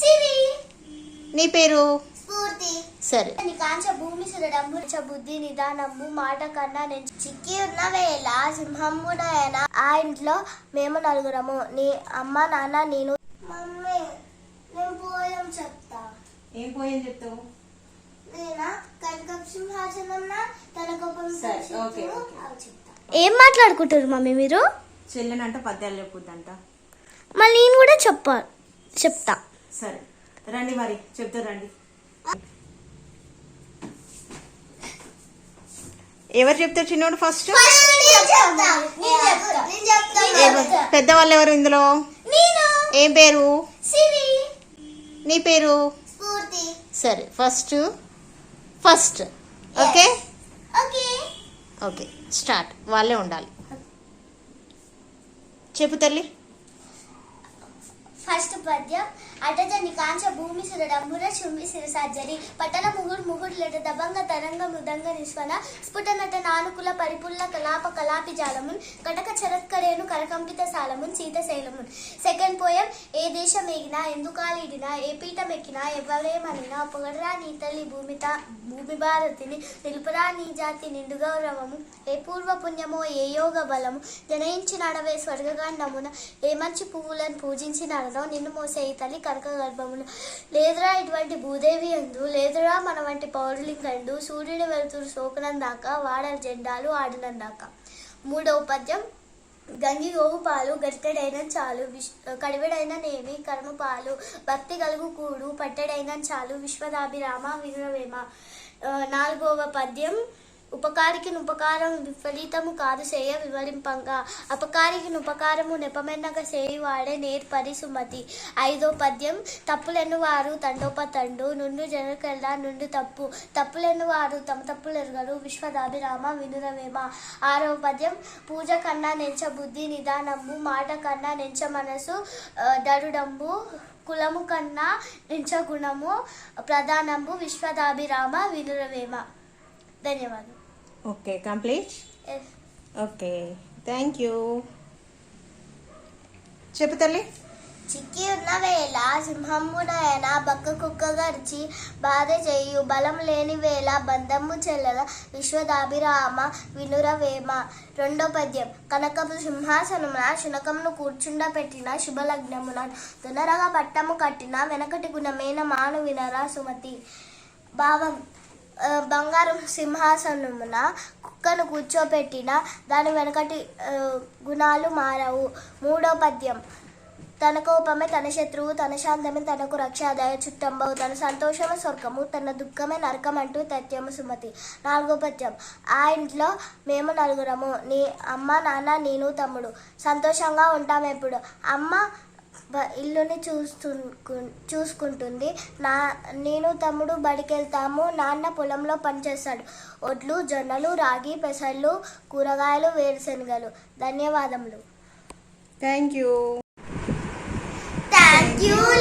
సిరి. నీ పేరు? స్ఫూర్తి. సరే. నీ కాంచ భూమి సురడంబు చ బుద్ధి నిదానంబు మాట కన్నా నేను చిక్కి ఉన్న వేళ సింహంబునైనా ఆ ఇంట్లో మేము నలుగురము. నీ అమ్మ నాన్న నేను. మమ్మీ నేను పోయం చెప్తా. ఏం పోయేం చెప్తావు? నేనా? కనకం సింహాసనం తన కోపం ఏం మాట్లాడుకుంటారు మమ్మీ మీరు? చెల్లెనంట పద్యాలు చెప్పుద్దంట. మళ్ళీ నేను కూడా చెప్ప చెప్తా. సరే రండి మరి చెప్తా రండి. ఎవరు చెప్తారు చిన్నోడు ఫస్ట్? పెద్దవాళ్ళు ఎవరు ఇందులో? ఏం పేరు? నీ పేరు? సరే first first okay? Okay. Okay start వాళ్ళే ఉండాలి. చెప్పు తల్లి. ఫస్ట్ పద్యం అటజని కాంచ భూమి సురడంబుర చుంబి సిరసజ్జరి పట్టణ ముగుడు ముగుడు లెట దబంగ తరంగ మృదంగ నిస్వన స్ఫుట నట నానుకుల పరిపుల్ల కలాప కలాపి జాలమున్ కటక చరత్కరేను కరకంపిత సాలమున్ శీతశైలమున్ సెకండ్ పోయం ఏ దేశం ఎగినా ఎందుకాలిడినా ఏ పీఠమెక్కినా ఎవ్వలేమనినా పొగడరా నీ తల్లి భూమి భూమి భారతిని నిలుపురా నీ జాతి నిండు గౌరవము ఏ పూర్వ పుణ్యమో ఏ యోగ బలము జనయించిన అడవే స్వర్గకాండమున ఏ మంచి పువ్వులను పూజించినారనో నిన్ను మోసే ఈ తల్లి కనక గర్భమును. లేదురా ఇటువంటి భూదేవి అందు లేదురా మన వంటి పౌరులింగండు సూర్యుడు వెలుతురు సోకనందాక వాడల జెండాలు ఆడినందాక. మూడవ పద్యం గంగి గోవు పాలు గట్టెడైన చాలు విష్ కడివెడైన నేమి కర్మ పాలు భక్తి కలుగు కూడు పట్టెడైన చాలు విశ్వదాభిరామ వినురవేమ నాలుగవ పద్యం ఉపకారికి ఉపకారం విపరీతము కాదు చేయ వివరింపంగా. అపకారికి ఉపకారము నెపమెన్నగ చేయువాడే నేర్పరి సుమతి ఐదో పద్యం తప్పులను వారు తండోపతండు నుండు జనకెల్లా నుండు తప్పు. తప్పులను వారు తమ తప్పులెరుగరు విశ్వదాభిరామ వినురవేమ. ఆరో పద్యం పూజ కన్నా నెంచ బుద్ధి నిదానము మాట కన్నా నెంచ మనసు దరుడంబు కులము కన్నా నెంచ గుణము ప్రధానంబు విశ్వదాభిరామ వినురవేమ. ధన్యవాదాలు okay complete. Okay thank you. చెప్పు తల్లి. చిక్కి ఉన్న వేళ సింహంబునయన బక్క కుక్క గరిచి బాధ చేయు. బలం లేని వేళ బంధము చెల్లెల విశ్వదాభిరామ వినురవేమ రెండో పద్యం. కనకపు సింహాసనమున శునకమును కూర్చుండ పెట్టిన శుభలగ్నమున దునరగా పట్టము కట్టిన వెనకటి గుణమైన మాను వినరా సుమతి. భావం. బంగారం సింహాసనమున కుక్కను కూర్చోపెట్టిన దాని వెనకటి గుణాలు మారవు. మూడో పద్యం. తన కోపమే తన శత్రువు తన శాంతమే తనకు రక్షాదాయ చుట్టంబవు తన సంతోషమే స్వర్గము తన దుఃఖమే నరకం అంటూ తత్యము సుమతి. నాలుగో పద్యం. ఆ ఇంట్లో మేము నలుగురము. నీ అమ్మ నాన్న నేను తమ్ముడు. సంతోషంగా ఉంటాం ఎప్పుడు? అమ్మ ఇల్లుని చూస్తు చూసుకుంటుంది. నా నేను తమ్ముడు బడికెళ్తాము. నాన్న పొలంలో పనిచేస్తాడు. ఒడ్లు జొన్నలు రాగి పెసళ్ళు కూరగాయలు వేరుశనగలు. ధన్యవాదములు. Thank you. Thank you.